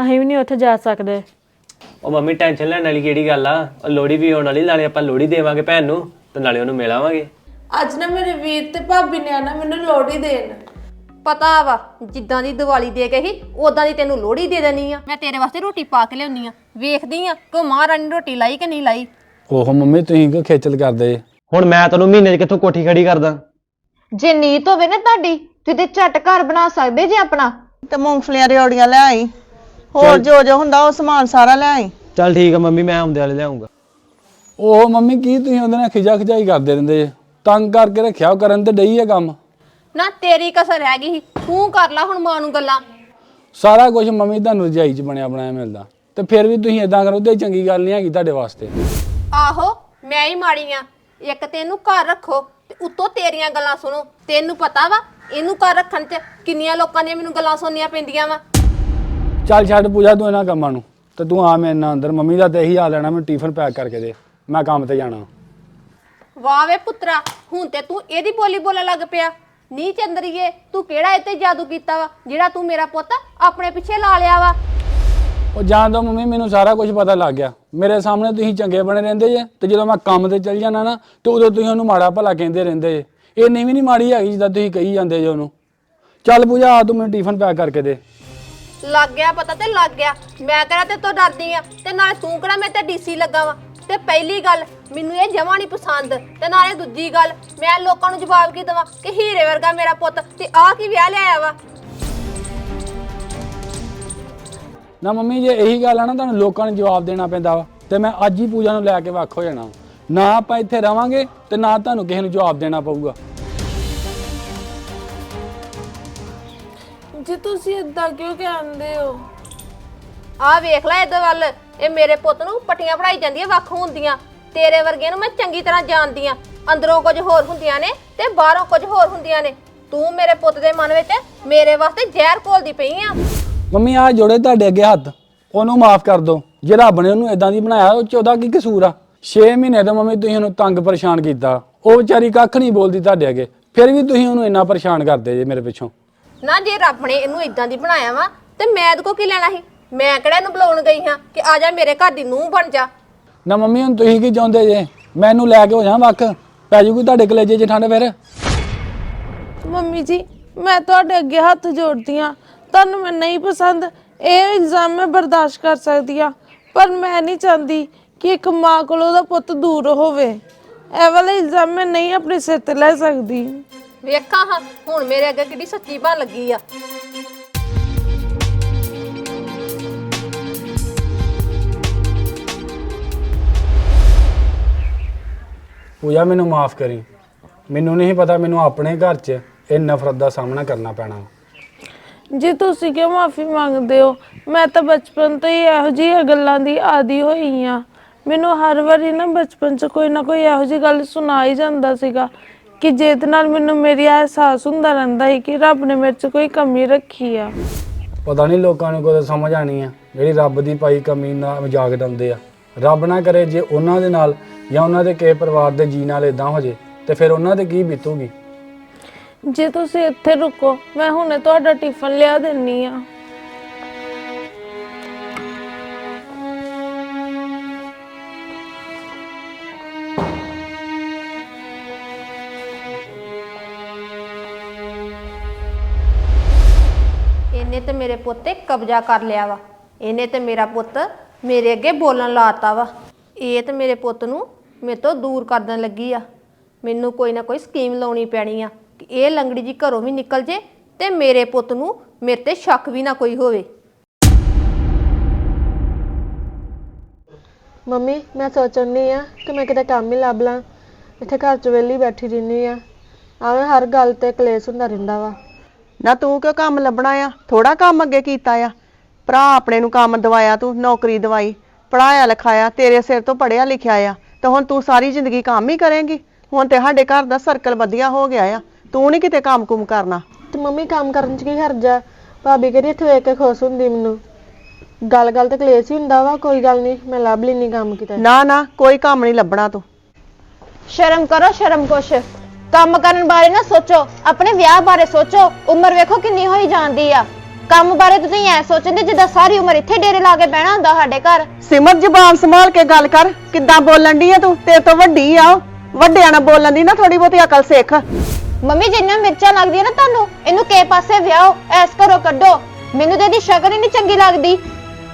ਅਸੀਂ ਵੀ ਨਹੀਂ ਉੱਥੇ ਜਾ ਸਕਦੇ। ਉਹ ਮੰਮੀ ਟੈਨਸ਼ਨ ਲੈਣ ਵਾਲੀ ਕਿਹੜੀ ਗੱਲ ਆ? ਉਹ ਲੋੜੀ ਵੀ ਆਉਣ ਵਾਲੀ ਨਾਲੇ ਆਪਾਂ ਲੋੜੀ ਦੇਵਾਂਗੇ ਭੈਣ ਨੂੰ ਤੇ ਨਾਲੇ ਉਹਨੂੰ ਮਿਲਾਵਾਂਗੇ। ਅੱਜ ਨਾ ਮੇਰੇ ਵੀਰ ਤੇ ਭਾਬੀ ਨੇ ਆਣਾ ਮੈਨੂੰ ਲੋੜੀ ਦੇਣ। ਪਤਾ ਵਾ ਜਿੱਦਾਂ ਦੀ ਦੀਵਾਲੀ ਦੇ ਕੇ ਹੀ ਉਦਾਂ ਦੀ ਤੈਨੂੰ ਲੋਹੜੀ ਦੇ ਦੇਣੀ ਆ। ਮੈਂ ਤੇਰੇ ਵਾਸਤੇ ਰੋਟੀ ਪਾ ਕੇ ਲਿਆਉਣੀ ਆ। ਵੇਖਦੀ ਆ ਕਿ ਉਹ ਮਹਾਰਾਣੀ ਨੇ ਰੋਟੀ ਲਾਈ ਕਿ ਨਹੀਂ ਲਾਈ। ਓਹ ਮੰਮੀ ਤੁਸੀਂ ਕਿਉਂ ਖੇਚਲ ਕਰਦੇ? ਹੁਣ ਮੈਂ ਤੈਨੂੰ ਮਹੀਨੇ 'ਚ ਕਿੱਥੋਂ ਕੋਠੀ ਖੜੀ ਕਰਦਾ? ਜੇ ਨੀਤ ਹੋਵੇ ਨਾ ਤੁਹਾਡੀ ਤੇ ਤੇ ਝਟ ਘਰ ਬਣਾ ਸਕਦੇ ਜੇ ਆਪਣਾ। ਤੇ ਮੂੰਗਫਲੀਆਂ ਰਿਓੜੀਆਂ ਲੈ ਆਈ। ਹੋਰ ਜੋ ਜੋ ਹੁੰਦਾ ਉਹ ਸਮਾਨ ਸਾਰਾ ਲੈ ਆਈ। ਚੱਲ ਠੀਕ ਆ ਮੰਮੀ ਮੈਂ ਆਉਂਦੇ ਵਾਲੇ ਲਿਆਉਂਗਾ। ਉਹ ਮੰਮੀ ਕੀ ਤੁਸੀਂ ਉਹਦੇ ਨਾਲ ਖਿਜਾ ਖਿਜਾਈ ਕਰਦੇ ਰਹਿੰਦੇ ਜੇ? ਤੰਗ ਕਰਕੇ ਰੱਖਿਆ ਉਹ ਕਰਨ ਤੇ ਡਈ ਹੈ ਕੰਮ? ਨਾ ਤੇਰੀ ਕਸਰ ਰਹਿ ਗਈ ਸੀ। ਤੂੰ ਕਰ ਲੈ ਹੁਣ ਮਾਂ ਨੂੰ ਗੱਲਾਂ। ਸਾਰਾ ਕੁਝ ਮੰਮੀ ਤੁਹਾਨੂੰ ਰਜਾਈ 'ਚ ਬਣਿਆ ਬਣਾਇਆ ਮਿਲਦਾ। ਤੇ ਫਿਰ ਵੀ ਤੁਸੀਂ ਇਦਾਂ ਕਰੋ ਤੇ ਚੰਗੀ ਗੱਲ ਨਹੀਂ ਹੈਗੀ ਤੁਹਾਡੇ ਵਾਸਤੇ। ਆਹੋ ਮੈਂ ਹੀ ਮਾੜੀ ਆ। ਇੱਕ ਤੈਨੂੰ ਘਰ ਰੱਖੋ ਤੇ ਉੱਤੋਂ ਤੇਰੀਆਂ ਗੱਲਾਂ ਸੁਣੋ। ਤੈਨੂੰ ਪਤਾ ਵਾ ਇਹਨੂੰ ਘਰ ਰੱਖਣ 'ਚ ਕਿੰਨੀਆਂ ਲੋਕਾਂ ਦੀਆਂ ਮੈਨੂੰ ਗੱਲਾਂ ਸੁਣਨੀਆਂ ਪੈਂਦੀਆਂ ਵਾ। ਚੱਲ ਛੱਡ ਪੂਜਾ ਤੂੰ ਇਹਨਾਂ ਕੰਮਾਂ ਨੂੰ ਤੇ ਤੂੰ ਆ ਮੇਰੇ ਨਾਲ ਅੰਦਰ ਮੰਮੀ ਦਾ ਤੇ ਇਹੀ ਹਾਲ ਲੈਣਾ ਮੈਨੂੰ ਟਿਫਨ ਪੈਕ ਕਰਕੇ ਦੇ ਮੈਂ ਕੰਮ ਤੇ ਜਾਣਾ। ਵਾਹ ਵੇ ਪੁੱਤਰਾ ਹੁਣ ਤੇ ਤੂੰ ਇਹਦੀ ਬੋਲੀ ਬੋਲਣ ਲੱਗ ਪਿਆ। ਨੀ ਚੰਦਰੀਏ ਤੂੰ ਕਿਹੜਾ ਇੱਥੇ ਜਾਦੂ ਕੀਤਾ ਵਾ ਜਿਹੜਾ ਤੂੰ ਮੇਰਾ ਪੁੱਤ ਆਪਣੇ ਪਿੱਛੇ ਲਾ ਲਿਆ ਵਾ? ਉਹ ਜਾਣ ਦੋ ਮੰਮੀ ਮੈਨੂੰ ਸਾਰਾ ਕੁਝ ਪਤਾ ਲੱਗ ਗਿਆ। ਮੇਰੇ ਸਾਹਮਣੇ ਤੁਸੀਂ ਚੰਗੇ ਬਣੇ ਰਹਿੰਦੇ ਜੇ ਤੇ ਜਦੋਂ ਮੈਂ ਕੰਮ ਤੇ ਚੱਲ ਜਾਣਾ ਨਾ ਤੇ ਉਦੋਂ ਤੁਸੀਂ ਉਹਨੂੰ ਮਾੜਾ ਭਲਾ ਕਹਿੰਦੇ ਰਹਿੰਦੇ ਜੇ। ਇਹ ਨਹੀਂ ਵੀ ਨਹੀਂ ਮਾੜੀ ਹੈਗੀ ਜਿੱਦਾਂ ਤੁਸੀਂ ਕਹੀ ਜਾਂਦੇ ਜੇ ਉਹਨੂੰ। ਚੱਲ ਪੂਜਾ ਆ ਤੂੰ ਮੈਨੂੰ ਟਿਫਨ ਪੈਕ ਕਰਕੇ ਦੇ। ਲੱਗ ਗਿਆ ਪਤਾ ਤੇ ਲੱਗ ਗਿਆ। ਮੈਂ ਕਿਹੜਾ ਤੇ ਤੋਂ ਡਰਦੀ ਆ? ਤੇ ਨਾਲੇ ਤੂੰ ਕਿਹੜਾ ਮੈਂ ਤੇ ਡੀਸੀ ਲੱਗਾ ਵਾ? ਤੇ ਪਹਿਲੀ ਗੱਲ, ਮੈਨੂੰ ਇਹ ਜਮਾ ਨਹੀਂ ਪਸੰਦ। ਤੇ ਨਾਲੇ ਦੂਜੀ ਗੱਲ, ਮੈਂ ਲੋਕਾਂ ਨੂੰ ਜਵਾਬ ਕੀ ਦਵਾਂ? ਕਿ ਹੀਰੇ ਵਰਗਾ ਮੇਰਾ ਪੁੱਤ, ਤੇ ਆਹ ਕੀ ਵਿਆਹ ਲਿਆਇਆ ਵਾ? ਨਾ ਮੰਮੀ, ਜੇ ਇਹੀ ਗੱਲ ਆ ਨਾ, ਤੁਹਾਨੂੰ ਲੋਕਾਂ ਨੂੰ ਜਵਾਬ ਦੇਣਾ ਪੈਂਦਾ ਵਾ। ਤੇ ਮੈਂ ਅੱਜ ਹੀ ਪੂਜਾ ਨੂੰ ਲੈ ਕੇ ਵੱਖ ਹੋ ਜਾਣਾ ਵਾ। ਨਾ ਆਪਾਂ ਇੱਥੇ ਰਵਾਂਗੇ, ਤੇ ਨਾ ਤੁਹਾਨੂੰ ਕਿਸੇ ਨੂੰ ਜਵਾਬ ਦੇਣਾ ਪਊਗਾ। ਜੀ ਤੁਸੀਂ ਇਦਾਂ ਕਿਉਂ ਕਹਿੰਦੇ ਹੋ? ਆਹ ਵੇਖ ਲੈ ਇਹਦੇ ਵੱਲ। ਇਹ ਮੇਰੇ ਪੁੱਤ ਨੂੰ ਪੱਟੀਆਂ ਪੜਾਈ ਜਾਂਦੀਆਂ ਵੱਖ ਹੁੰਦੀਆਂ। ਤੇਰੇ ਵਰਗਿਆਂ ਨੂੰ ਮੈਂ ਚੰਗੀ ਤਰ੍ਹਾਂ ਜਾਣਦੀ ਆ। ਅੰਦਰੋਂ ਕੁਝ ਹੋਰ ਹੁੰਦੀਆਂ ਨੇ ਤੇ ਬਾਹਰੋਂ ਕੁਝ ਹੋਰ ਹੁੰਦੀਆਂ ਨੇ। ਤੂੰ ਮੇਰੇ ਪੁੱਤ ਦੇ ਮਨ ਵਿੱਚ ਮੇਰੇ ਵਾਸਤੇ ਜ਼ਹਿਰ ਘੋਲਦੀ ਪਈ ਆ। ਮੰਮੀ ਆ ਜੋੜੇ ਤੁਹਾਡੇ ਅੱਗੇ ਹੱਥ। ਉਹਨੂੰ ਮਾਫ ਕਰ ਦਿਓ ਜੇ ਰੱਬ ਨੇ ਉਹਨੂੰ ਇਦਾਂ ਦੀ ਬਣਾਇਆ ਉਹ 'ਚ ਉਹਦਾ ਕੀ ਕਸੂਰ ਆ? 6 ਮਹੀਨੇ ਤੋਂ ਮੰਮੀ ਤੁਸੀਂ ਉਹਨੂੰ ਤੰਗ ਪਰੇਸ਼ਾਨ ਕੀਤਾ। ਉਹ ਵਿਚਾਰੀ ਕੱਖ ਨਹੀਂ ਬੋਲਦੀ ਤੁਹਾਡੇ ਅੱਗੇ। ਫਿਰ ਵੀ ਤੁਸੀਂ ਉਹਨੂੰ ਇੰਨਾ ਪਰੇਸ਼ਾਨ ਕਰਦੇ ਜੇ ਮੇਰੇ ਪਿੱਛੋਂ। ਨਾ ਜੇ ਰੱਬ ਨੇ ਇਹਨੂੰ ਇਦਾਂ ਦੀ ਬਣਾਇਆ ਵਾ ਤੇ ਮੈਂ ਇਹਦੇ ਕੋ ਕੀ ਲੈਣਾ ਸੀ? ਮੈਂ ਕਿਹੜਾ ਇਹਨੂੰ ਬੁਲਾਉਣ ਗਈ ਹਾਂ ਕਿ ਆ ਜਾ ਮੇਰੇ ਘਰ ਦੀ ਨੂੰਹ ਬਣ ਜਾ। ਨਾ ਮੰਮੀ ਹੁਣ ਤੁਸੀਂ ਕੀ ਚਾਹੁੰਦੇ ਜੇ? ਮੈਨੂੰ ਲੈ ਕੇ ਹੋ ਜਾ ਵੱਖ। ਪੈ ਜੂਗੀ ਤੁਹਾਡੇ ਕਲੇਜੇ 'ਚ ਠੰਡ ਫਿਰ। ਮੰਮੀ ਜੀ ਮੈਂ ਤੁਹਾਡੇ ਅੱਗੇ ਹੱਥ ਜੋੜਦੀ ਆ ਤੁਹਾਨੂੰ ਮੈਂ ਨਹੀਂ ਪਸੰਦ ਇਹ ਇਲਜ਼ਾਮ ਮੈਂ ਬਰਦਾਸ਼ਤ ਕਰ ਸਕਦੀ ਆ ਪਰ ਮੈਂ ਨਹੀਂ ਚਾਹੁੰਦੀ ਕਿ ਇੱਕ ਮਾਂ ਕੋਲ ਉਹਦਾ ਪੁੱਤ ਦੂਰ ਹੋਵੇ। ਇਹ ਵਾਲਾ ਇਲਜ਼ਾਮ ਮੈਂ ਨਹੀਂ ਆਪਣੇ ਸਿਰ ਤੇ ਲੈ ਸਕਦੀ। ਵੇਖਾਂ ਹਾਂ ਹੁਣ ਮੇਰੇ ਅੱਗੇ ਕਿੱਡੀ ਸੱਚੀ ਬਣ ਲੱਗੀ ਆ। ਪੂਜਾ ਮੈਨੂੰ ਮਾਫ ਕਰੀ। ਮੈਨੂੰ ਨਹੀਂ ਪਤਾ ਮੈਨੂੰ ਆਪਣੇ ਘਰ 'ਚ ਇਹ ਨਫ਼ਰਤ ਦਾ ਸਾਹਮਣਾ ਕਰਨਾ ਪੈਣਾ ਜੀ ਤੁਸੀਂ ਕਿਉਂ ਮਾਫੀ ਮੰਗਦੇ ਹੋ? ਮੈਂ ਤਾਂ ਬਚਪਨ ਤੋਂ ਹੀ ਇਹੋ ਜਿਹੀਆਂ ਗੱਲਾਂ ਦੀ ਆਦੀ ਹੋਈ ਆ। ਮੈਨੂੰ ਹਰ ਵਾਰੀ ਨਾ ਬਚਪਨ 'ਚ ਕੋਈ ਨਾ ਕੋਈ ਇਹੋ ਜਿਹੀ ਗੱਲ ਸੁਣਾ ਹੀ ਜਾਂਦਾ ਸੀਗਾ। ਕਿ ਜਿਹਦੇ ਨਾਲ ਮੈਨੂੰ ਮੇਰੀ ਅਹਿਸਾਸ ਹੁੰਦਾ ਰਹਿੰਦਾ ਸੀ ਕਿ ਰੱਬ ਨੇ ਮੇਰੇ 'ਚ ਕੋਈ ਕਮੀ ਰੱਖੀ ਆ। ਪਤਾ ਨਹੀਂ ਲੋਕਾਂ ਨੂੰ ਕਦੋਂ ਸਮਝ ਆਣੀ ਆ ਜਿਹੜੀ ਰੱਬ ਦੀ ਪਾਈ ਕਮੀ ਨਾਲ ਮਜ਼ਾਕ ਡਾਉਂਦੇ ਆ। ਰੱਬ ਨਾ ਕਰੇ ਜੇ ਉਹਨਾਂ ਦੇ ਨਾਲ ਜਾਂ ਉਹਨਾਂ ਦੇ ਕਿਸੇ ਪਰਿਵਾਰ ਦੇ ਜੀ ਨਾਲ ਇਦਾਂ ਹੋ ਜੇ ਤੇ ਫਿਰ ਉਹਨਾਂ ਤੇ ਕੀ ਬੀਤੂਗੀ? ਜੇ ਤੁਸੀਂ ਇੱਥੇ ਰੁਕੋ ਮੈਂ ਹੁਣੇ ਤੁਹਾਡਾ ਟਿਫਨ ਲਿਆ ਦਿੰਨੀ ਆ। ਇਹਨੇ ਤੇ ਮੇਰੇ ਪੁੱਤ ਤੇ ਕਬਜ਼ਾ ਕਰ ਲਿਆ ਵਾ। ਇਹਨੇ ਤੇ ਮੇਰਾ ਪੁੱਤ ਮੇਰੇ ਅੱਗੇ ਬੋਲਣ ਲਾਤਾ ਵਾ। ਇਹ ਤੇ ਮੇਰੇ ਪੁੱਤ ਨੂੰ ਮੇਰੇ ਤੋਂ ਦੂਰ ਕਰਨ ਲੱਗੀ ਆ। ਮੈਨੂੰ ਕੋਈ ਨਾ ਕੋਈ ਸਕੀਮ ਲਾਉਣੀ ਪੈਣੀ ਆ ਕਿ ਇਹ ਲੰਗੜੀ ਜੀ ਘਰੋਂ ਵੀ ਨਿਕਲ ਜੇ ਤੇ ਮੇਰੇ ਪੁੱਤ ਨੂੰ ਮੇਰੇ ਤੇ ਸ਼ੱਕ ਵੀ ਨਾ ਕੋਈ ਹੋਵੇ। ਮੰਮੀ, ਮੈਂ ਸੋਚਣ ਸੋਚਣੀ ਆ ਕਿ ਮੈਂ ਕਿਤੇ ਕੰਮ ਹੀ ਲੱਭ ਲਾਂ। ਇੱਥੇ ਘਰ 'ਚ ਵਿਹਲੀ ਬੈਠੀ ਰਹਿੰਦੀ ਆ। ਆਵੇਂ ਹਰ ਗੱਲ ਤੇ ਕਲੇਸ਼ ਹੁੰਦਾ ਰਹਿੰਦਾ ਵਾ। ਨਾ ਤੂੰ ਕਿਉਂ ਕੰਮ ਲੱਭਣਾ ਆ? ਥੋੜਾ ਕੰਮ ਅੱਗੇ ਕੀਤਾ ਆ। ਭਰਾ ਆਪਣੇ ਨੂੰ ਕੰਮ ਦਵਾਇਆ ਤੂੰ ਨੌਕਰੀ ਦਵਾਈ ਪੜਾਇਆ ਲਿਖਾਇਆ ਤੇਰੇ ਸਿਰ ਤੋਂ ਪੜਿਆ ਲਿਖਿਆ ਆ। ਤੇ ਹੁਣ ਤੂੰ ਸਾਰੀ ਜ਼ਿੰਦਗੀ ਕੰਮ ਹੀ ਕਰੇਂਗੀ। ਹੁਣ ਤੇ ਸਾਡੇ ਘਰ ਦਾ ਸਰਕਲ ਵਧੀਆ ਹੋ ਗਿਆ ਆ। ਤੂੰ ਨਹੀਂ ਕਿਤੇ ਕੰਮ ਕੁਮ ਕਰਨਾ। ਤੇ ਮੰਮੀ ਕੰਮ ਕਰਨ 'ਚ ਕੀ ਹਰਜਾ ਭਾਬੀ ਕਹਿੰਦੀ ਇੱਥੇ ਵੇਖ ਕੇ ਖੁਸ਼ ਹੁੰਦੀ ਮੈਨੂੰ। ਗੱਲ ਗੱਲ ਤੇ ਕਲੇਸ਼ ਹੀ ਹੁੰਦਾ ਵਾ ਕੋਈ ਗੱਲ ਨਹੀਂ ਮੈਂ ਲੱਭ ਲੈਣੀ ਕੰਮ ਕਿਤੇ। ਨਾ ਨਾ ਕੋਈ ਕੰਮ ਨਹੀਂ ਲੱਭਣਾ ਤੂੰ। ਸ਼ਰਮ ਕਰੋ ਸ਼ਰਮ ਕੁਛ। ਕੰਮ ਕਰਨ ਬਾਰੇ ਨਾ ਸੋਚੋ ਆਪਣੇ ਵਿਆਹ ਬਾਰੇ ਸੋਚੋ ਉਮਰ ਵੇਖੋ ਕਿੰਨੀ ਹੋਈ ਜਾਂਦੀ ਆ। ਕੰਮ ਬਾਰੇ ਤੁਸੀਂ ਐ ਸੋਚਦੇ ਜਿੱਦਾਂ ਸਾਰੀ ਉਮਰ ਇੱਥੇ ਡੇਰੇ ਲਾ ਕੇ ਬਹਿਣਾ ਹੁੰਦਾ ਸਾਡੇ ਘਰ। ਸਿਮਰ ਜ਼ਬਾਨ ਸੰਭਾਲ ਕੇ ਗੱਲ ਕਰ ਕਿੱਦਾਂ ਬੋਲਣ ਦੀ ਆ ਤੂੰ? ਤੇਰੇ ਤੋਂ ਵੱਡੀ ਆ ਉਹ। ਵੱਡਿਆਂ ਨਾਲ ਬੋਲਣ ਦੀ ਨਾ ਥੋੜੀ ਬਹੁਤੀ ਅਕਲ ਸਿੱਖ। ਮੰਮੀ ਜਿੰਨੀਆਂ ਮਿਰਚਾਂ ਲੱਗਦੀਆਂ ਨਾ ਤੁਹਾਨੂੰ ਇਹਨੂੰ ਕੇ ਪਾਸੇ ਵਿਆਹੋ ਐਸ ਕਰੋ ਕੱਢੋ। ਮੈਨੂੰ ਤੇ ਇਹਦੀ ਸ਼ਕਲ ਹੀ ਨਹੀਂ ਚੰਗੀ ਲੱਗਦੀ।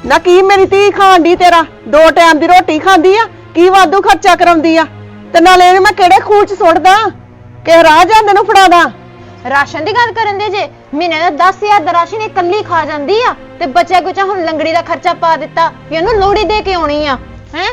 ਨਾ ਕੀ ਮੇਰੀ ਧੀ ਖਾਣ ਦੀ ਤੇਰਾ? ਦੋ ਟਾਈਮ ਦੀ ਰੋਟੀ ਖਾਂਦੀ ਆ ਕੀ ਵਾਧੂ ਖਰਚਾ ਕਰਾਉਂਦੀ ਆ? ਤੇ ਨਾਲੇ ਇਹਨੂੰ ਮੈਂ ਕਿਹੜੇ ਖੂਹ ਚ ਸੁੱਟਦਾ? ਕਿ ਰਾਹ ਜਾਂਦੇ ਨੂੰ ਫੜਾਦਾ ਰਾਸ਼ਨ ਦੀ ਗੱਲ ਕਰਨ ਦੇ ਜੇ, ਮਹੀਨੇ ਦਾ 10000 ਦਾ ਰਾਸ਼ਨ ਇਹ ਇਕੱਲੀ ਖਾ ਜਾਂਦੀ ਆ, ਤੇ ਬਚਿਆ ਕੁਚਾ ਹੁਣ ਲੰਗੜੀ ਦਾ ਖਰਚਾ ਪਾ ਦਿੱਤਾ, ਵੀ ਇਹਨੂੰ ਲੋੜੀ ਦੇ ਕੇ ਆਉਣੀ ਆ, ਹੈ?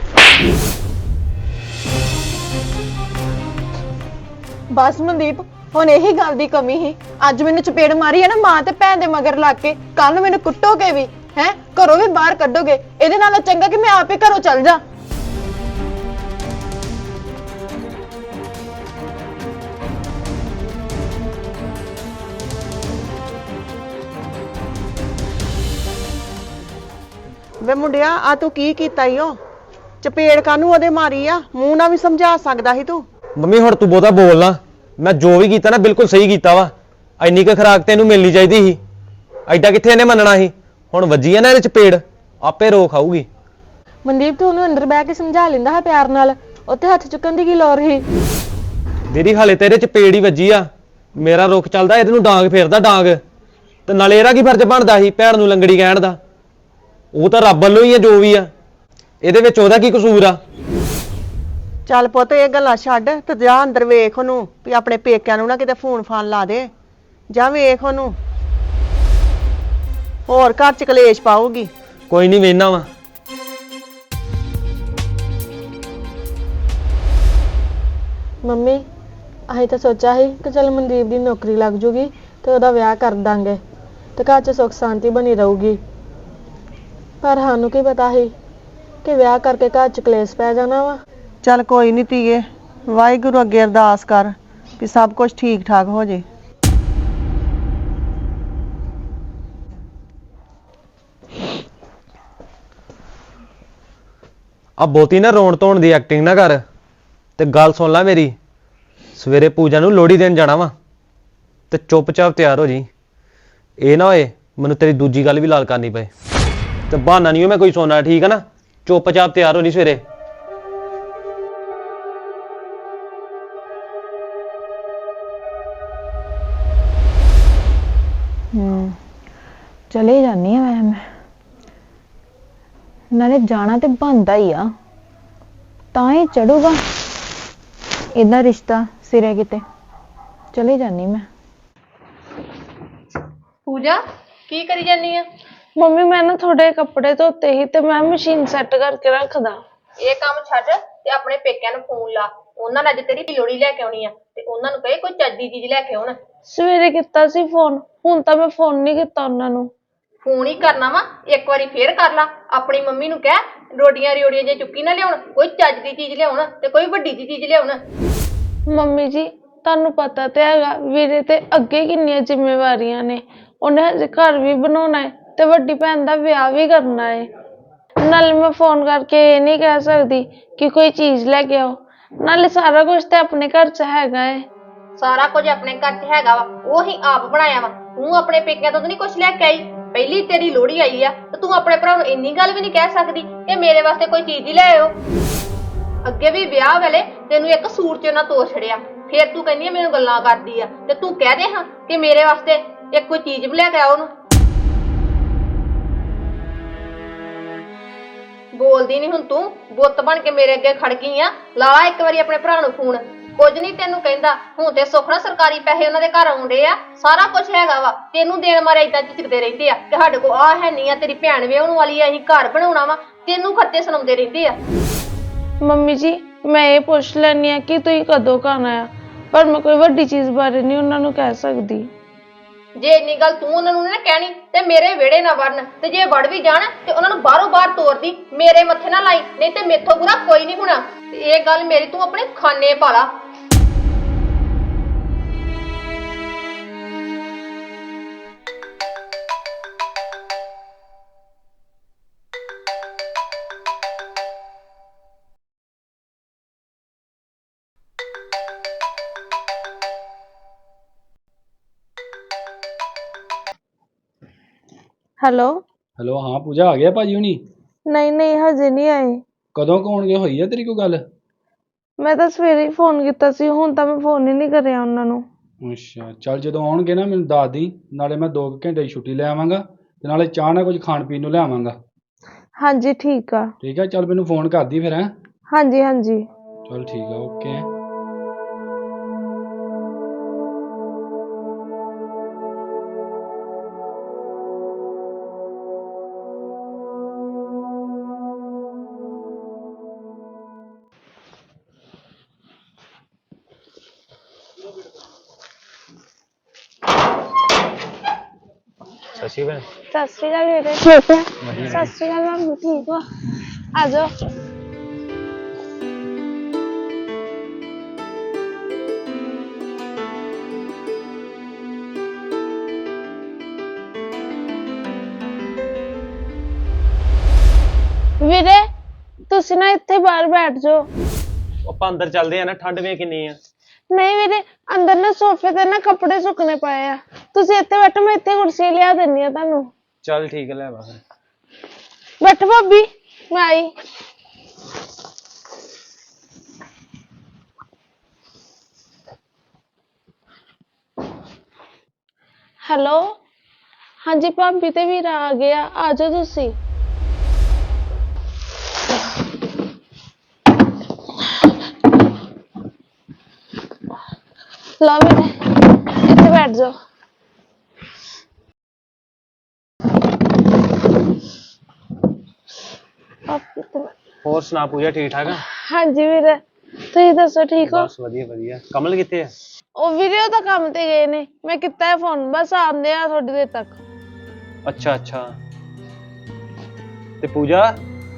ਬਸ ਮਨਦੀਪ, ਹੁਣ ਇਹੀ ਗੱਲ ਦੀ ਕਮੀ ਸੀ। ਅੱਜ ਮੈਨੂੰ ਚਪੇੜ ਮਾਰੀ ਹੈ ਨਾ ਮਾਂ ਤੇ ਭੈਣ ਦੇ ਮਗਰ ਲੱਗ ਕੇ ਕੱਲ ਨੂੰ ਮੈਨੂੰ ਕੁੱਟੋਗੇ ਵੀ, ਹੈ? ਘਰੋਂ ਵੀ ਬਾਹਰ ਕੱਢੋਗੇ, ਇਹਦੇ ਨਾਲੋਂ ਚੰਗਾ ਕਿ ਮੈਂ ਆਪੇ ਘਰੋਂ ਚੱਲ ਜਾ। ਵੇ ਮੁੰਡਿਆ ਆ ਤੂੰ ਕੀ ਕੀਤਾ ਈ ਓ? ਚਪੇੜ ਕਾਨੂੰ ਉਹਦੇ ਮਾਰੀ ਆ? ਮੂੰਹ ਨਾਲ ਵੀ ਸਮਝਾ ਸਕਦਾ ਸੀ ਤੂੰ? ਮੰਮੀ ਹੁਣ ਤੂੰ ਬਹੁਤਾ ਬੋਲ ਨਾ। ਮੈਂ ਜੋ ਵੀ ਕੀਤਾ ਨਾ ਬਿਲਕੁਲ ਸਹੀ ਕੀਤਾ ਵਾ। ਇੰਨੀ ਕੁ ਖਰਾਕ ਤੈਨੂੰ ਮਿਲਣੀ ਚਾਹੀਦੀ ਸੀ। ਐਡਾ ਕਿੱਥੇ ਇਹਨੇ ਮੰਨਣਾ ਸੀ? ਹੁਣ ਵੱਜੀ ਆ ਨਾ ਇਹਦੇ ਚ ਪੇੜ ਆਪੇ ਰੋ ਖਾਊਗੀ। ਮਨਦੀਪ ਤੂੰ ਉਹਨੂੰ ਅੰਦਰ ਬਹਿ ਕੇ ਸਮਝਾ ਲੈਂਦਾ ਹੈ ਪਿਆਰ ਨਾਲ। ਉੱਥੇ ਹੱਥ ਚੁੱਕਣ ਦੀ ਕੀ ਲੋੜ ਸੀ? ਦੀਦੀ ਹਾਲੇ ਤੇ ਇਹਦੇ ਚ ਪੇੜ ਹੀ ਵੱਜੀ ਆ। ਮੇਰਾ ਰੁੱਖ ਚੱਲਦਾ ਇਹਦੇ ਨੂੰ ਡਾਂਗ ਫੇਰਦਾ ਡਾਂਗ। ਤੇ ਨਾਲੇ ਇਹਦਾ ਕੀ ਫਰਜ਼ ਬਣਦਾ ਸੀ ਭੈਣ ਨੂੰ ਲੰਗੜੀ ਕਹਿਣ ਦਾ? ਉਹ ਤਾਂ ਰੱਬ ਵੱਲੋਂ ਹੀ ਆ ਜੋ ਵੀ ਆ। ਇਹਦੇ ਵਿੱਚ ਉਹਦਾ ਕੀ ਕਸੂਰ ਆ? ਚੱਲ ਪੁੱਤ ਇਹ ਗੱਲਾਂ ਛੱਡ ਤੇ ਜਾ ਅੰਦਰ ਵੇਖ ਉਹਨੂੰ ਵੀ ਆਪਣੇ ਪੇਕਿਆਂ ਨੂੰ ਨਾ ਕਿਤੇ ਫੋਨ ਫਾਨ ਲਾ ਦੇ। ਜਾ ਵੇਖ ਉਹਨੂੰ। ਹੋਰ ਘਰ ਚ ਕਲੇਸ਼ ਪਾਊਗੀ। ਕੋਈ ਨਹੀਂ ਵੇਨਾ ਵਾ। ਮੰਮੀ ਅਸੀਂ ਤਾਂ ਸੋਚਿਆ ਸੀ ਕਿ ਚਲ ਮਨਦੀਪ ਦੀ ਨੌਕਰੀ ਲੱਗ ਜੂਗੀ ਤੇ ਉਹਦਾ ਵਿਆਹ ਕਰ ਦਾਂਗੇ। ਤੇ ਘਰ 'ਚ ਸੁੱਖ ਸ਼ਾਂਤੀ ਬਣੀ ਰਹੂਗੀ। ਪਰ ਸਾਨੂੰ ਕੀ ਪਤਾ ਸੀ ਕਿ ਵਿਆਹ ਕਰਕੇ ਘਰ 'ਚ ਕਲੇਸ਼ ਪੈ ਜਾਣਾ ਵਾ। ਚੱਲ ਕੋਈ ਨਹੀਂ ਧੀਏ ਵਾਹਿਗੁਰੂ ਅੱਗੇ ਅਰਦਾਸ ਕਰ ਵੀ ਸਭ ਕੁਝ ਠੀਕ ਠਾਕ ਹੋ ਜੇ। ਆ ਬਹੁਤੀ ਨਾ ਰੋਣ ਧੋਣ ਦੀ ਐਕਟਿੰਗ ਨਾ ਕਰ ਤੇ ਗੱਲ ਸੁਣ ਲੈ ਮੇਰੀ। ਸਵੇਰੇ ਪੂਜਾ ਨੂੰ ਲੋੜੀ ਦੇਣ ਜਾਣਾ ਵਾ ਤੇ ਚੁੱਪਚਾਪ ਤਿਆਰ ਹੋ ਜੀ। ਇਹ ਨਾ ਹੋਏ ਮੈਨੂੰ ਤੇਰੀ ਦੂਜੀ ਗੱਲ ਵੀ ਲਾਲ ਕਰਨੀ ਪਏ। ਤੇ ਬਹਾਨਾ ਨਹੀਂ ਓ ਮੈਂ ਕੋਈ ਸੋਨਾ ਠੀਕ ਆ ਨਾ? ਚੁੱਪਚਾਪ ਤਿਆਰ ਹੋ ਜੀ ਸਵੇਰੇ। ਚਲੇ ਜਾਨੀ ਆ ਮੈਂ। ਨਾਲੇ ਜਾਣਾ ਤੇ ਬੰਦਾ ਹੀ ਆ। ਤਾਂ ਹੀ ਚੜੂਗਾ। ਇਹਦਾ ਰਿਸ਼ਤਾ ਸਿਰੇ ਕਿਤੇ। ਚਲੇ ਜਾਨੀ ਮੈਂ। ਪੂਜਾ ਕੀ ਕਰੀ ਜਾਨੀ ਆ? ਮੰਮੀ ਮੈਂ ਨਾ ਥੋੜੇ ਕੱਪੜੇ ਧੋਤੇ ਸੀ ਤੇ ਮੈਂ ਮਸ਼ੀਨ ਸੈੱਟ ਕਰਕੇ ਰੱਖਦਾ। ਇਹ ਕੰਮ ਛੱਡ ਤੇ ਆਪਣੇ ਪੇਕਿਆਂ ਨੂੰ ਫੋਨ ਲਾ। ਉਹਨਾਂ ਨੇ ਅੱਜ ਤੇਰੀ ਲੋੜੀ ਲੈ ਕੇ ਆਉਣੀ ਆ? ਤੇ ਉਹਨਾਂ ਨੂੰ ਕਹੇ ਕੋਈ ਚੱਦੀ ਚੀਜ਼ ਲੈ ਕੇ ਆਉਣ। ਸਵੇਰੇ ਕੀਤਾ ਸੀ ਫੋਨ ਹੁਣ ਤਾਂ ਮੈਂ ਫੋਨ ਨਹੀਂ ਕੀਤਾ ਉਹਨਾਂ ਨੂੰ। ਫੋਨ ਹੀ ਕਰਨਾ ਵਾ ਇੱਕ ਵਾਰੀ ਫੇਰ ਕਰ ਲਾ। ਆਪਣੀ ਮੰਮੀ ਨੂੰ ਕਹਿ ਰੋਟੀਆਂ ਰਿਓੜੀਆਂ ਜੇ ਚੁੱਕੀ ਨਾ ਲਿਆਉਣ ਕੋਈ ਚੱਜ ਦੀ ਚੀਜ਼ ਲਿਆਉਣ ਤੇ ਕੋਈ ਵੱਡੀ ਦੀ ਚੀਜ਼ ਲਿਆਉਣ। ਮੰਮੀ ਜੀ ਤੁਹਾਨੂੰ ਪਤਾ ਤੇ ਹੈਗਾ ਵੀਰੇ ਤੇ ਅੱਗੇ ਕਿੰਨੀਆਂ ਜ਼ਿੰਮੇਵਾਰੀਆਂ ਨੇ। ਉਹਨੇ ਹਜੇ ਘਰ ਵੀ ਬਣਾਉਣਾ ਹੈ। ਤੇ ਵੱਡੀ ਭੈਣ ਦਾ ਵਿਆਹ ਵੀ ਕਰਨਾ ਏ। ਨਾਲੇ ਮੈਂ ਫੋਨ ਕਰਕੇ ਇਹ ਨਹੀਂ ਕਹਿ ਸਕਦੀ ਕਿ ਕੋਈ ਚੀਜ਼ ਲੈ ਕੇ ਆਓ। ਨਾਲੇ ਸਾਰਾ ਕੁਝ ਤੇ ਆਪਣੇ ਘਰ 'ਚ ਹੈਗਾ ਏ। ਸਾਰਾ ਕੁਝ ਆਪਣੇ ਘਰ 'ਚ ਹੈਗਾ ਵਾ, ਉਹੀ ਆਪ ਬਣਾਇਆ ਵਾ। ਤੂੰ ਆਪਣੇ ਪੇਕਿਆਂ ਤੋਂ ਤਾਂ ਨਹੀਂ ਕੁਝ ਲੈ ਕੇ ਆਈ। ਪਹਿਲੀ ਤੇਰੀ ਲੋੜੀ ਆਈ ਆ, ਤੇ ਤੂੰ ਆਪਣੇ ਭਰਾ ਨੂੰ ਇੰਨੀ ਗੱਲ ਵੀ ਨਹੀਂ ਕਹਿ ਸਕਦੀ ਕਿ ਮੇਰੇ ਵਾਸਤੇ ਕੋਈ ਚੀਜ਼ ਹੀ ਲੈ ਆਇਓ। ਅੱਗੇ ਵੀ ਵਿਆਹ ਵੇਲੇ ਤੈਨੂੰ ਇੱਕ ਸੂਟ 'ਚ ਨਾ ਤੋੜ ਛੜਿਆ ਫੇਰ ਤੂੰ ਕਹਿੰਦੀ ਆ ਮੈਨੂੰ ਗੱਲਾਂ ਕਰਦੀ ਆ, ਤੇ ਤੂੰ ਕਹਿ ਦੇ ਹਾਂ ਕਿ ਮੇਰੇ ਵਾਸਤੇ ਇੱਕ ਕੋਈ ਚੀਜ਼ ਵੀ ਲੈ ਕੇ ਆਓ ਉਹਨੂੰ। ਬੋਲਦੀ ਨਹੀਂ ਹੁਣ ਤੂੰ। ਬੁੱਤ ਬਣ ਕੇ ਮੇਰੇ ਅੱਗੇ ਖੜ ਗਈ ਆ। ਲਾ ਇੱਕ ਵਾਰੀ ਆਪਣੇ ਭਰਾ ਨੂੰ ਫੋਨ। ਕੁਝ ਨਹੀਂ ਤੈਨੂੰ ਕਹਿੰਦਾ। ਹੁਣ ਤੇ ਸੁਖਣਾ ਸਰਕਾਰੀ ਪੈਸੇ ਉਹਨਾਂ ਦੇ ਘਰ ਆਉਂਦੇ ਆ। ਸਾਰਾ ਕੁਝ ਹੈਗਾ ਵਾ। ਤੈਨੂੰ ਦੇਣ ਮਾਰੇ ਇਦਾਂ ਝਿਕਦੇ ਰਹਿੰਦੇ ਆ। ਕਿ ਸਾਡੇ ਕੋਲ ਆ ਹੈ ਨਹੀਂ ਆ। ਤੇਰੀ ਭੈਣ ਵਿਆਹਣ ਵਾਲੀ ਆ। ਅਸੀਂ ਘਰ ਬਣਾਉਣਾ ਵਾ। ਤੈਨੂੰ ਖੱਤੇ ਸੁਣਾਉਂਦੇ ਰਹਿੰਦੇ ਆ। ਮੰਮੀ ਜੀ, ਮੈਂ ਇਹ ਪੁੱਛ ਲੈਣੀ ਆ ਕਿ ਤੁਸੀਂ ਕਦੋਂ ਖਾਣਾ ਆ? ਪਰ ਮੈਂ ਕੋਈ ਵੱਡੀ ਚੀਜ਼ ਬਾਰੇ ਨਹੀਂ ਉਹਨਾਂ ਨੂੰ ਕਹਿ ਸਕਦੀ। ਜੇ ਇੰਨੀ ਗੱਲ ਤੂੰ ਉਹਨਾਂ ਨੂੰ ਨਾ ਕਹਿਣੀ, ਤੇ ਮੇਰੇ ਵਿਹੜੇ ਨਾ ਵੜਨ, ਤੇ ਜੇ ਵੜ ਵੀ ਜਾਣ, ਤੇ ਉਹਨਾਂ ਨੂੰ ਬਾਹਰੋਂ ਬਾਹਰ ਤੋਰਦੀ, ਮੇਰੇ ਮੱਥੇ ਨਾ ਲਾਈ, ਨਹੀਂ ਤੇ ਮੇਥੋਂ ਬੁਰਾ ਕੋਈ ਨਹੀਂ ਹੋਣਾ। ਤੇ ਇਹ ਗੱਲ ਮੇਰੀ ਤੂੰ ਆਪਣੇ ਖਾਨੇ ਪਾ ਲਾ। ਹੈਲੋ। ਹੈਲੋ ਹਾਂ ਪੂਜਾ ਆ ਗਿਆ ਭਾਜੀ ਹੁਣੀ? ਨਹੀਂ ਨਹੀਂ ਹਜੇ ਨਹੀਂ ਆਏ। ਕਦੋਂ ਕੌਣਗੇ ਹੋਈ ਆ ਤੇਰੀ ਕੋਈ ਗੱਲ? ਮੈਂ ਤਾਂ ਸਵੇਰੇ ਹੀ ਫੋਨ ਕੀਤਾ ਸੀ ਹੁਣ ਤਾਂ ਮੈਂ ਫੋਨ ਹੀ ਨਹੀਂ ਕਰਿਆ ਉਹਨਾਂ ਨੂੰ। ਅੱਛਾ ਚੱਲ ਜਦੋਂ ਆਉਣਗੇ ਨਾ ਮੈਨੂੰ ਦੱਸ ਦੀ ਨਾਲੇ ਮੈਂ 2 ਘੰਟੇ ਦੀ ਛੁੱਟੀ ਲੈ ਆਵਾਂਗਾ ਤੇ ਨਾਲੇ ਚਾਹ ਨਾਲ ਕੁਝ ਖਾਣ ਪੀਣ ਨੂੰ ਲੈ ਆਵਾਂਗਾ। ਹਾਂਜੀ ਠੀਕ ਆ। ਠੀਕ ਆ ਚੱਲ ਮੈਨੂੰ ਫੋਨ ਕਰਦੀ ਫਿਰ ਹੈਂ? ਹਾਂਜੀ ਹਾਂਜੀ। ਚੱਲ ਠੀਕ ਆ ਓਕੇ ਸਸ਼ੀ ਭੈਣ ਸਤਿ ਸ਼੍ਰੀ ਅਕਾਲ ਵੀਰੇ। ਸਤਿ ਸ਼੍ਰੀ ਅਕਾਲ ਮੰਮੀ ਠੀਕ ਹੋ? ਆ ਜਾਓ। ਵੀਰੇ ਤੁਸੀਂ ਨਾ ਇੱਥੇ ਬਾਹਰ ਬੈਠ ਜਾਓ। ਆਪਾਂ ਅੰਦਰ ਚੱਲਦੇ ਆ ਨਾ ਠੰਡ ਵੇ ਕਿੰਨੀ ਆ। ਨਹੀਂ ਵੀਰੇ ਅੰਦਰ ਨਾ ਸੋਫੇ ਤੇ ਨਾ ਕੱਪੜੇ ਸੁੱਕਣੇ ਪਏ ਆ। ਤੁਸੀਂ ਇੱਥੇ ਬੈਠੋ ਮੈਂ ਇੱਥੇ ਕੁਰਸੀ ਲਿਆ ਦਿੰਨੀ ਆ ਤੁਹਾਨੂੰ। ਚੱਲ ਠੀਕ ਹੈ ਲੈ ਵਾ ਫਿਰ। ਬੈਠੋ ਭਾਬੀ ਮੈਂ ਆਈ। ਹੈਲੋ? ਹਾਂਜੀ ਭਾਬੀ ਤੇ ਵੀਰ ਆ ਗਿਆ ਆ ਜਾਓ ਤੁਸੀਂ। ਲਓ ਵੀਰੇ ਇੱਥੇ ਬੈਠ ਜਾਓ ਭਾਬੀ ਤੇ ਮੈਂ- ਹੋਰ ਸੁਣਾ ਪੂਜਾ ਠੀਕ ਠਾਕ ਆ? ਹਾਂਜੀ ਵੀਰੇ ਤੁਸੀਂ ਦੱਸੋ ਠੀਕ ਹੋ? ਬਸ ਵਧੀਆ ਵਧੀਆ। ਕਮਲ ਕਿੱਥੇ ਆ? ਉਹ ਵੀਰੇ ਉਹ ਤਾਂ ਕੰਮ ਤੇ ਗਏ ਨੇ। ਮੈਂ ਕੀਤਾ ਹੈ ਫੋਨ ਬਸ ਆਉਂਦੇ ਆ ਥੋੜੀ ਦੇਰ ਤੱਕ। ਅੱਛਾ ਅੱਛਾ। ਤੇ ਪੂਜਾ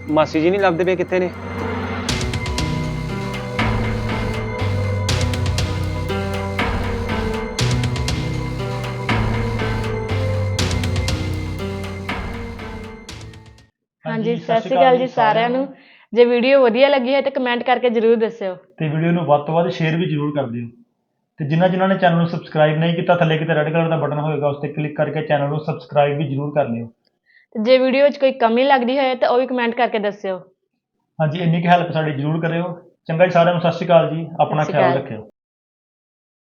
ਮਾਸੀ ਜੀ ਨਹੀਂ ਲੱਭਦੇ ਪਏ ਕਿੱਥੇ ਨੇ? ਹਾਂਜੀ ਸਤਿ ਸ਼੍ਰੀ ਅਕਾਲ ਜੀ ਸਾਰਿਆਂ ਨੂੰ। ਜੇ ਵੀਡੀਓ ਵਧੀਆ ਲੱਗੀ ਹੈ ਤਾਂ ਕਮੈਂਟ ਕਰਕੇ ਜਰੂਰ ਦੱਸਿਓ। ਤੇ ਵੀਡੀਓ ਨੂੰ ਵੱਧ ਤੋਂ ਵੱਧ ਸ਼ੇਅਰ ਵੀ ਜ਼ਰੂਰ ਕਰ ਦਿਓ। ਤੇ ਜਿਨ੍ਹਾਂ ਜਿਨ੍ਹਾਂ ਨੇ ਚੈਨਲ ਨੂੰ ਸਬਸਕ੍ਰਾਈਬ ਨਹੀਂ ਕੀਤਾ ਥੱਲੇ ਕਿਤੇ ਰੈੱਡ ਕਲਰ ਦਾ ਬਟਨ ਹੋਏਗਾ ਉਸ ਤੇ ਕਲਿੱਕ ਕਰਕੇ ਚੈਨਲ ਨੂੰ ਸਬਸਕ੍ਰਾਈਬ ਵੀ ਜ਼ਰੂਰ ਕਰ ਲਿਓ। ਤੇ ਜੇ ਵੀਡੀਓ 'ਚ ਕੋਈ ਕਮੀ ਲੱਗਦੀ ਹੋਏ ਤਾਂ ਉਹ ਵੀ ਕਮੈਂਟ ਕਰਕੇ ਦੱਸਿਓ। ਹਾਂਜੀ ਇੰਨੀ ਕੁ ਹੈਲਪ ਸਾਡੀ ਜ਼ਰੂਰ ਕਰਿਓ। ਚੰਗਾ ਜੀ ਸਾਰਿਆਂ ਨੂੰ ਸਤਿ ਸ਼੍ਰੀ ਅਕਾਲ ਜੀ। ਆਪਣਾ ਸਤਿ ਸ਼੍ਰੀ ਖਿਆਲ ਅਕਾਲ। ਰੱਖਿਓ।